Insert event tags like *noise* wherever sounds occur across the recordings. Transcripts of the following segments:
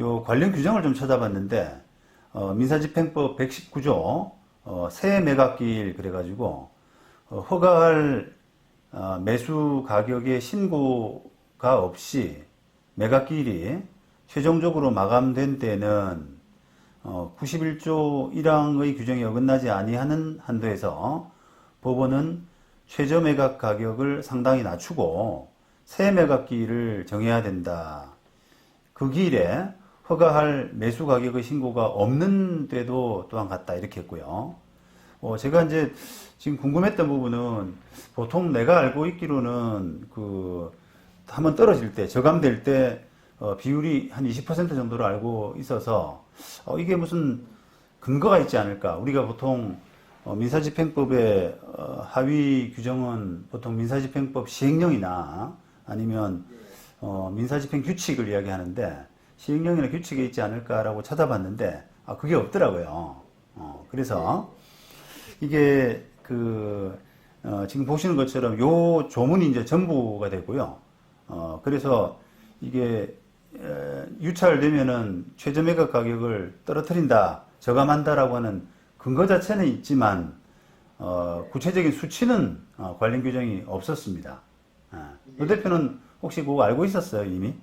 요 관련 규정을 좀 찾아봤는데 어, 민사집행법 119조 어, 새 매각기일 그래가지고 어, 허가할 어, 매수 가격의 신고가 없이 매각기일이 최종적으로 마감된 때는 어, 91조 1항의 규정이 어긋나지 아니하는 한도에서 법원은 최저 매각 가격을 상당히 낮추고 새 매각기일을 정해야 된다. 그 기일에 허가할 매수 가격의 신고가 없는 때도 또한 같다 이렇게 했고요. 어, 제가 이제 지금 궁금했던 부분은 보통 내가 알고 있기로는 그 한번 떨어질 때 저감될 때 어, 비율이 한 20% 정도로 알고 있어서 어, 이게 무슨 근거가 있지 않을까? 우리가 보통 어, 민사집행법의 어, 하위 규정은 보통 민사집행법 시행령이나 아니면 어, 민사집행 규칙을 이야기하는데 시행령이나 규칙에 있지 않을까라고 찾아봤는데 아, 그게 없더라고요. 어, 그래서 이게 그 어, 지금 보시는 것처럼 요 조문이 이제 전부가 되고요. 어, 그래서 이게 에, 유찰되면은 최저 매각 가격을 떨어뜨린다, 저감한다라고 하는 근거 자체는 있지만 어, 구체적인 수치는 어, 관련 규정이 없었습니다. 아, 노 대표는 혹시 그거 알고 있었어요 이미?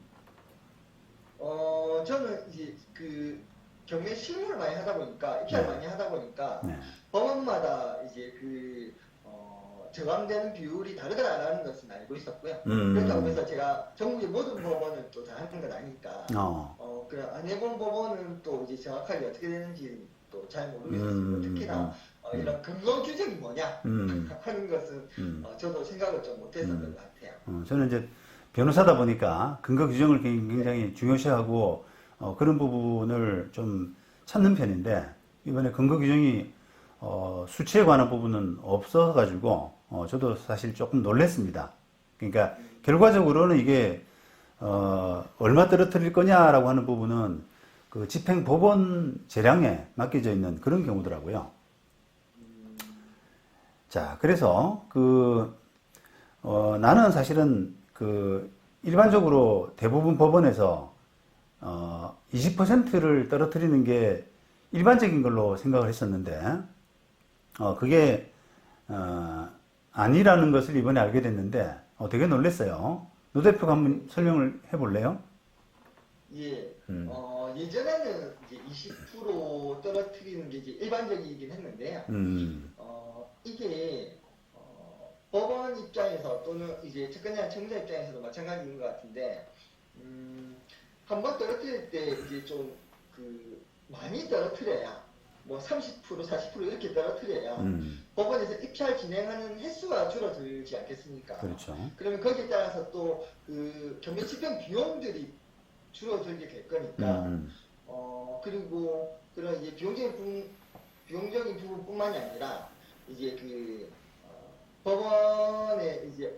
어, 저는 이제 그 경매 실무를 많이 하다 보니까 입찰 네. 많이 하다 보니까 네. 법원마다 이제 그 어, 저감되는 비율이 다르다라는 것은 알고 있었고요. 음. 그렇다고 해서 제가 전국의 모든 법원을 또 다 하는 건 아니니까 어. 어, 그냥 안 해본 법원은 또 이제 정확하게 어떻게 되는지 또 잘 모르겠습니다. 음, 특히나 어, 이런 근거 규정이 뭐냐 음. *laughs* 하는 것은 음. 어, 저도 생각을 좀 못했었던 음. 것 같아요. 어, 저는 이제 변호사다 보니까 근거 규정을 굉장히 중요시하고 어, 그런 부분을 좀 찾는 편인데 이번에 근거 규정이 어, 수치에 관한 부분은 없어가지고 어, 저도 사실 조금 놀랐습니다. 그러니까 결과적으로는 이게 어, 얼마 떨어뜨릴 거냐라고 하는 부분은 그 집행법원 재량에 맡겨져 있는 그런 경우더라고요. 자, 그래서 그 어, 나는 사실은 그 일반적으로 대부분 법원에서 어, 20%를 떨어뜨리는 게 일반적인 걸로 생각을 했었는데 어, 그게 어, 아니라는 것을 이번에 알게 됐는데 어, 되게 놀랐어요. 노 대표가 한번 설명을 해볼래요? 예. 음. 어, 예전에는 이제 20% 떨어뜨리는 게 이제 일반적이긴 했는데요. 음, 어, 이게 어, 법원 입장에서 또는 이제 채권자 청자 입장에서도 마찬가지인 것 같은데 음, 한 번 떨어뜨릴 때 이제 좀 그 많이 떨어뜨려야 뭐 30% 40% 이렇게 떨어뜨려야 음, 법원에서 입찰 진행하는 횟수가 줄어들지 않겠습니까? 그렇죠. 그러면 거기에 따라서 또 그 경매 집행 비용들이 줄어들게 될 거니까 음, 어 그리고 그런 이제 비용적인 부분 비용적인 부분뿐만이 아니라 이제 그 어, 법원의 이제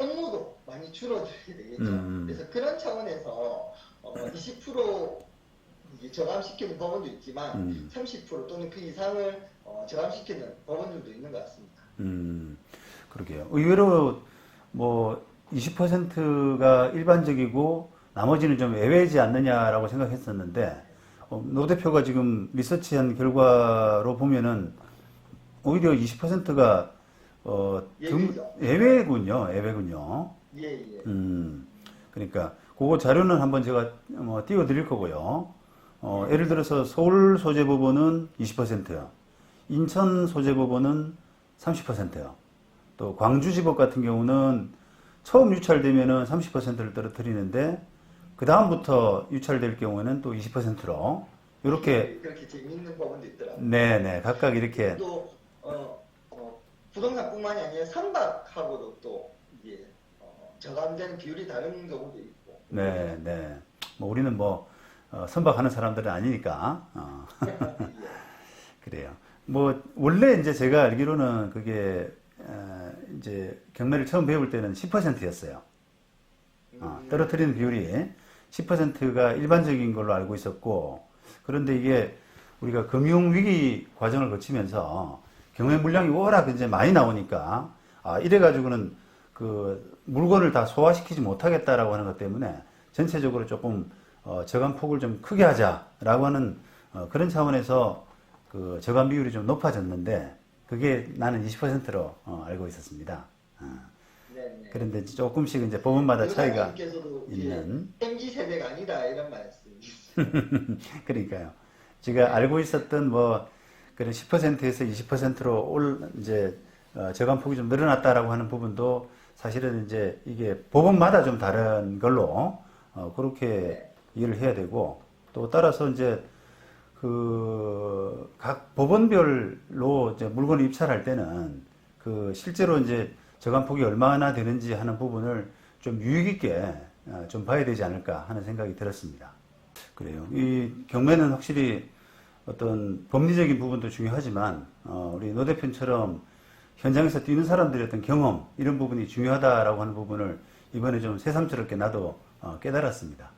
많이 줄어들게 되겠죠. 음. 그래서 그런 차원에서 어, 20% 이제 저감시키는 법원도 있지만 음, 30% 또는 그 이상을 어, 저감시키는 법원들도 있는 것 같습니다. 음, 그러게요. 의외로 뭐 20%가 일반적이고 나머지는 좀 예외지 않느냐라고 생각했었는데 어, 노 대표가 지금 리서치한 결과로 보면은 오히려 20%가 어, 등-. 예외군요. 예외군요. 예, 예. 음, 그러니까 그거 자료는 한번 제가 뭐 띄워드릴 거고요. 어, 예를 들어서 서울 소재법원은 20%요. 인천 소재법원은 30%요. 또 광주지법 같은 경우는 처음 유찰되면은 30%를 떨어뜨리는데 그 다음부터 유찰될 경우에는 또 20%로 이렇게 그렇게 재미있는 법원도 있더라고요. 네네 각각 이렇게 또 어, 어, 부동산뿐만이 아니라 선박하고도 또 이게 어, 저감되는 비율이 다른 경우도 있고. 네, 네. 뭐 우리는 뭐 어, 선박하는 사람들은 아니니까 어, *laughs* 그래요. 뭐 원래 이제 제가 알기로는 그게 어, 이제 경매를 처음 배울 때는 10%였어요. 어, 음, 떨어뜨리는 비율이 10%가 일반적인 걸로 알고 있었고 그런데 이게 우리가 금융 위기 과정을 거치면서 경매 물량이 워낙 이제 많이 나오니까 아 이래 가지고는 그 물건을 다 소화시키지 못하겠다라고 하는 것 때문에 전체적으로 조금 어, 저감 폭을 좀 크게 하자라고 하는 어, 그런 차원에서 그 저감 비율이 좀 높아졌는데 그게 나는 20%로 어, 알고 있었습니다. 어. 그런데 조금씩 이제 법원마다 차이가 의사님께서도 이제 있는 MZ 세대가 아니다 이런 말씀. *laughs* 그러니까요. 제가 알고 있었던 뭐 그런 10%에서 20%로 올 이제 어, 저감 폭이 좀 늘어났다라고 하는 부분도 사실은 이제 이게 법원마다 좀 다른 걸로 어, 그렇게 네. 이해를 해야 되고 또 따라서 이제 그 각 법원별로 이제 물건을 입찰할 때는 그 실제로 이제 저감 폭이 얼마나 되는지 하는 부분을 좀 유익 있게 어, 좀 봐야 되지 않을까 하는 생각이 들었습니다. 그래요. 이 경매는 확실히 어떤 법리적인 부분도 중요하지만 어, 우리 노 대표처럼 현장에서 뛰는 사람들의 어떤 경험 이런 부분이 중요하다라고 하는 부분을 이번에 좀 새삼스럽게 나도 어, 깨달았습니다.